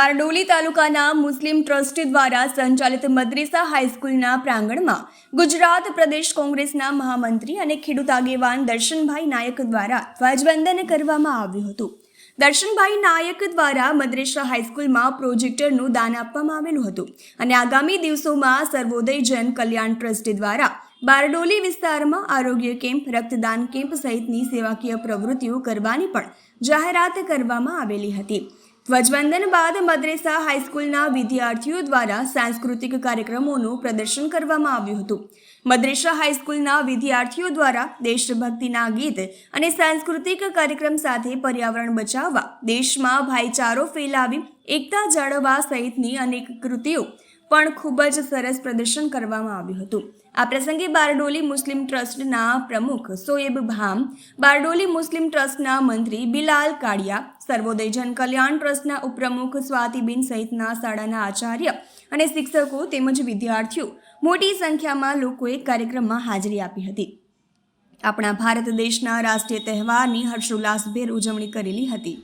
બારડોલી તાલુકાના મુસ્લિમ ટ્રસ્ટી દ્વારા સંચાલિત મદ્રેસા હાઈસ્કૂલના પ્રાંગણમાં ગુજરાત પ્રદેશ કોંગ્રેસના મહામંત્રી અને ખેડૂત આગેવાન દર્શનભાઈ નાયક દ્વારા ધ્વજવંદન કરવામાં આવ્યું હતું. દર્શનભાઈ નાયક દ્વારા મદ્રેસા હાઈસ્કૂલમાં પ્રોજેક્ટરનું દાન આપવામાં આવેલું હતું અને આગામી દિવસોમાં સર્વોદય જન કલ્યાણ ટ્રસ્ટ દ્વારા બારડોલી વિસ્તારમાં આરોગ્ય કેમ્પ, રક્તદાન કેમ્પ સહિતની સેવાકીય પ્રવૃત્તિઓ કરવાની પણ જાહેરાત કરવામાં આવેલી હતી. ધ્વજવંદન બાદ મદ્રેસા હાઈસ્કૂલના વિદ્યાર્થીઓ દ્વારા સાંસ્કૃતિક કાર્યક્રમોનું પ્રદર્શન કરવામાં આવ્યું હતું. મદ્રેસા હાઈસ્કૂલના વિદ્યાર્થીઓ દ્વારા દેશભક્તિના ગીત અને સાંસ્કૃતિક કાર્યક્રમ સાથે પર્યાવરણ બચાવવા, દેશમાં ભાઈચારો ફેલાવી, એકતા જાળવવા સહિતની અનેક કૃતિઓ પણ ખૂબ જ સરસ પ્રદર્શન કરવામાં આવ્યું હતું. આ પ્રસંગે બારડોલી મુસ્લિમ ટ્રસ્ટના પ્રમુખ સોએબ ભામ, બારડોલી મુસ્લિમ ટ્રસ્ટના મંત્રી બિલાલ કાળિયા, સર્વોદય જન કલ્યાણ ટ્રસ્ટના ઉપપ્રમુખ સ્વાતિબેન સહિતના શાળાના આચાર્ય અને શિક્ષકો તેમજ વિદ્યાર્થીઓ મોટી સંખ્યામાં લોકોએ કાર્યક્રમમાં હાજરી આપી હતી. આપણા ભારત દેશના રાષ્ટ્રીય તહેવારની હર્ષોલ્લાસભેર ઉજવણી કરેલી હતી.